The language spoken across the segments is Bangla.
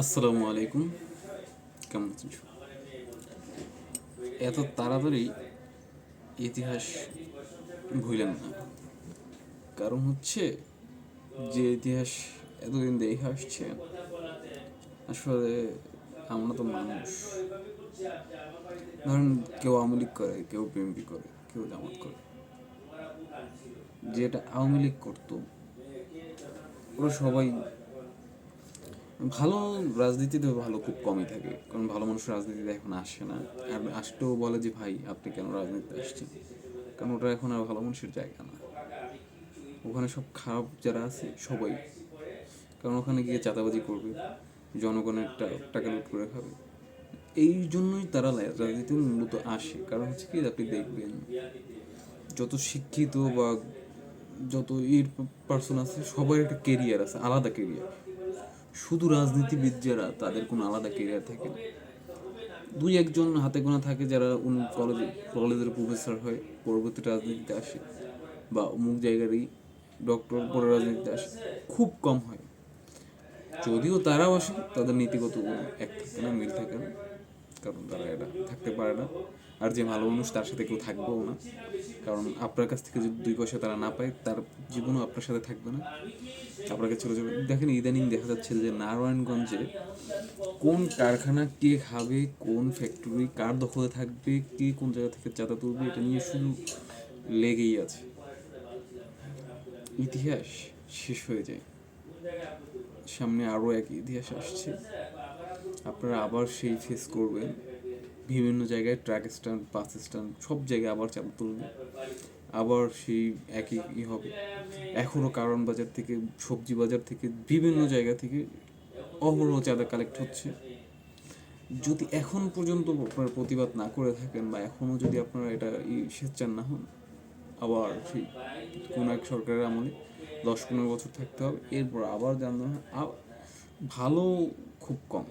আসসালামু আলাইকুম। কেমন আছেন? এত তাড়াতাড়ি ইতিহাস ভুলেন না। কারণ হচ্ছে যে ইতিহাস এতদিন দেখে আসছে, আসলে আমরা তো মানুষ। ধরেন কেউ আওয়ামী লীগ করে, কেউ বিএনপি করে, কেউ জামাত করে। যেটা আওয়ামী লীগ করতো, ওরা সবাই ভালো রাজনীতিতে ভালো খুব কমই থাকে, কারণ ভালো মানুষ রাজনীতিতে এখন আসে না। আর আসতেও বলে যে, ভাই, আপনি কেন রাজনীতিতে আসছেন? কারণ ওটা এখন আর ভালো মানুষের জায়গা না। ওখানে সব খারাপ যারা আছে, সবাই। কারণ ওখানে গিয়ে চাঁদাবাজি করবে, জনগণের টাকা লুট করে খাবে। এই জন্যই তারা রাজনীতিতে মূলত আসে। কারণ হচ্ছে কি, আপনি দেখবেন, যত শিক্ষিত বা যত এর পার্সন আছে, সবার একটা কেরিয়ার আছে, আলাদা কেরিয়ার শুধু রাজনীতিবিদ যারা তাদের কোনো আলাদা কেরিয়ার থাকে না। দুই একজন হাতে গোনা থাকে যারা কলেজে কলেজের প্রফেসর হয়, পরবর্তী রাজনীতিতে আসে বা অমুক জায়গারই ডক্টর পরে রাজনীতিতে আসে, খুব কম হয়। যদিও তারাও আসে, তাদের নীতিগত এক থাকে না, মিল থাকে না। কারণ তারা এটা থাকতে পারে না। আর যে ভালো মানুষ, তার সাথে কেউ থাকবেও না। কারণ আপনার কাছ থেকে যদি দুই পয়সা তারা না পায়, তার জীবনও আপনার সাথে থাকবে না। আপনাকে চলে যাবে। দেখেন ইদানিং দেখা যাচ্ছে যে নারায়ণগঞ্জে কোন কারখানা কে খাবে, কোন ফ্যাক্টরি কার দখলে থাকবে, কে কোন জায়গা থেকে চাঁদা তুলবে, এটা নিয়ে শুধু লেগেই আছে। ইতিহাস শেষ হয়ে যায়। সামনে আরও এক ইতিহাস আসছে। আপনারা আবার সেই ফেস করবেন। বিভিন্ন জায়গায় ট্রাক স্ট্যান্ড বাস স্ট্যান্ড সব জায়গায় আবার চাপ তুলবে। আবার সেই একই ই হবে। এখনও কারণ বাজার থেকে, সবজি বাজার থেকে, বিভিন্ন জায়গা থেকে অহরহ চাঁদা কালেক্ট হচ্ছে। যদি এখন পর্যন্ত আপনারা প্রতিবাদ না করে থাকেন বা এখনও যদি আপনারা এটা ই স্বেচ্ছার না হন, আবার সেই কোনো এক সরকারের আমলে দশ পনেরো বছর থাকতে হবে, এরপর আবার জানতে হয় ভালো খুব কম।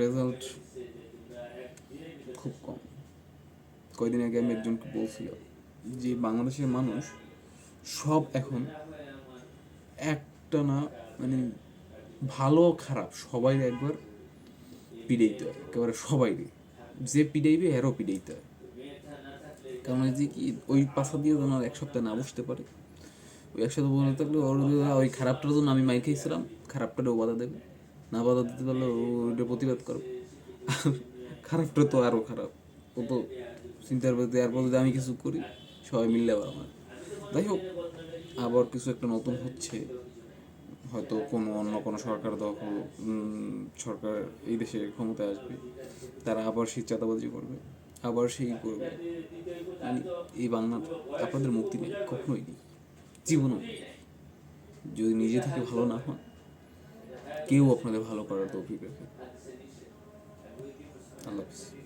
রেজাল্ট খুব কম। কয়দিন আগে আমি একজনকে বলছিলাম যে বাংলাদেশের মানুষ সব এখন একটা না মানে ভালো খারাপ, সবাই একবার পিড়াইতে হয়, একেবারে সবাই যে পিড়াইবে এরও পিড়াইতে হয়। কারণ যে কি, ওই পাশা দিয়ে যেন এক সপ্তাহ না বসতে পারে, ওই একসাথে বলে থাকলে ওর ওই খারাপটার জন্য আমি মাইর খাইছিলাম, খারাপটারও বাধা দেবে। না বাধা দিতে পারলে ওইটা প্রতিবাদ আর খারাপটা তো আরও খারাপ। ও তো চিন্তার প্রতি এরপর যদি আমি কিছু করি, সবাই মিললে আবার আমার। যাই হোক, আবার কিছু একটা নতুন হচ্ছে। হয়তো কোনো অন্য কোনো সরকার দখল সরকার এই দেশে ক্ষমতায় আসবে। তারা আবার সেই চাঁদাবাজি করবে, আবার সেই করবে। মানে এই বাংলার আপনাদের মুক্তি নেই, কখনোই নেই। জীবনও যদি নিজে থেকে ভালো না হন কেউ আপনাদের ভালো করার তৌফিক রাখে আল্লাহ হাফিজ।